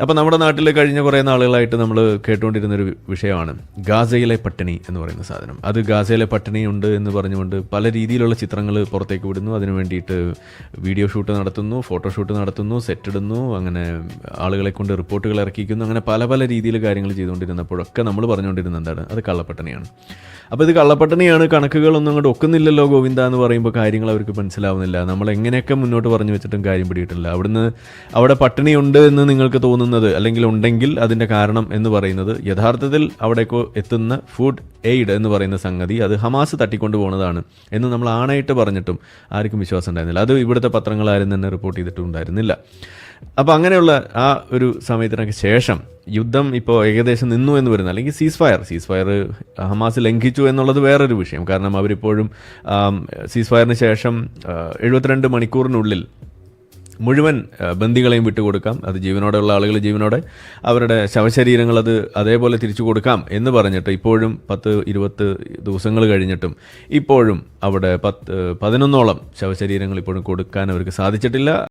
അപ്പോൾ നമ്മുടെ നാട്ടിൽ കഴിഞ്ഞ കുറേ നാളുകളായിട്ട് നമ്മൾ കേട്ടുകൊണ്ടിരുന്നൊരു വിഷയമാണ് ഗാസയിലെ പട്ടിണി എന്ന് പറയുന്ന സാധനം. അത് ഗാസയിലെ പട്ടിണി ഉണ്ട് എന്ന് പറഞ്ഞുകൊണ്ട് പല രീതിയിലുള്ള ചിത്രങ്ങൾ പുറത്തേക്ക് വിടുന്നു. അതിനു വേണ്ടിയിട്ട് വീഡിയോ ഷൂട്ട് നടത്തുന്നു ഫോട്ടോ ഷൂട്ട് നടത്തുന്നു സെറ്റ് ഇടുന്നു അങ്ങനെ ആളുകളെ കൊണ്ട് റിപ്പോർട്ടുകൾ ഇറക്കിക്കുന്നു. അങ്ങനെ പല പല രീതിയിൽ കാര്യങ്ങൾ ചെയ്തുകൊണ്ടിരുന്നപ്പോഴൊക്കെ നമ്മൾ പറഞ്ഞുകൊണ്ടിരുന്നത് എന്താണ്? അത് കള്ളപ്പട്ടിണിയാണ്. അപ്പോൾ ഇത് കള്ളപ്പട്ടിണിയാണ്. കണക്കുകളൊന്നും അങ്ങോട്ട് ഒക്കുന്നില്ലല്ലോ ഗോവിന്ദ എന്ന് പറയുമ്പോൾ കാര്യങ്ങൾ അവർക്ക് മനസ്സിലാവുന്നില്ല. നമ്മൾ എങ്ങനെയൊക്കെ മുന്നോട്ട് പറഞ്ഞു വെച്ചിട്ടും കാര്യം പിടിയിട്ടില്ല. അവിടുന്ന് അവിടെ പട്ടിണിയുണ്ട് എന്ന് നിങ്ങൾക്ക് തോന്നുന്നത് അല്ലെങ്കിൽ ഉണ്ടെങ്കിൽ അതിന്റെ കാരണം എന്ന് പറയുന്നത് യഥാർത്ഥത്തിൽ അവിടേക്ക് എത്തുന്ന ഫുഡ് എയ്ഡ് എന്ന് പറയുന്ന സംഗതി അത് ഹമാസ് തട്ടിക്കൊണ്ട് പോകുന്നതാണ് എന്ന് നമ്മൾ ആണായിട്ട് പറഞ്ഞിട്ടും ആർക്കും വിശ്വാസം ഉണ്ടായിരുന്നില്ല. അത് ഇവിടുത്തെ പത്രങ്ങളാരും തന്നെ റിപ്പോർട്ട് ചെയ്തിട്ടും ഉണ്ടായിരുന്നില്ല അപ്പോൾ അങ്ങനെയുള്ള ആ ഒരു സമയത്തിനൊക്കെ ശേഷം യുദ്ധം ഇപ്പോൾ ഏകദേശം നിന്നു എന്ന് വരുന്ന അല്ലെങ്കിൽ cease fire cease fire Hamas ലംഘിച്ചു എന്നുള്ളത് വേറൊരു വിഷയം. കാരണം അവരിപ്പോഴും സീസ് ഫയറിന് ശേഷം എഴുപത്തിരണ്ട് മണിക്കൂറിനുള്ളിൽ മുഴുവൻ ബന്ദികളെയും വിട്ടുകൊടുക്കാം. അത് ജീവനോടെയുള്ള ആളുകൾ ജീവനോടെ അവരുടെ ശവശരീരങ്ങൾ അത് അതേപോലെ തിരിച്ചു കൊടുക്കാം എന്ന് പറഞ്ഞിട്ട് ഇപ്പോഴും പത്ത് ഇരുപത്ത് ദിവസങ്ങൾ കഴിഞ്ഞിട്ടും ഇപ്പോഴും അവിടെ പത്ത് പതിനൊന്നോളം ശവശരീരങ്ങൾ ഇപ്പോഴും കൊടുക്കാൻ അവർക്ക് സാധിച്ചിട്ടില്ല.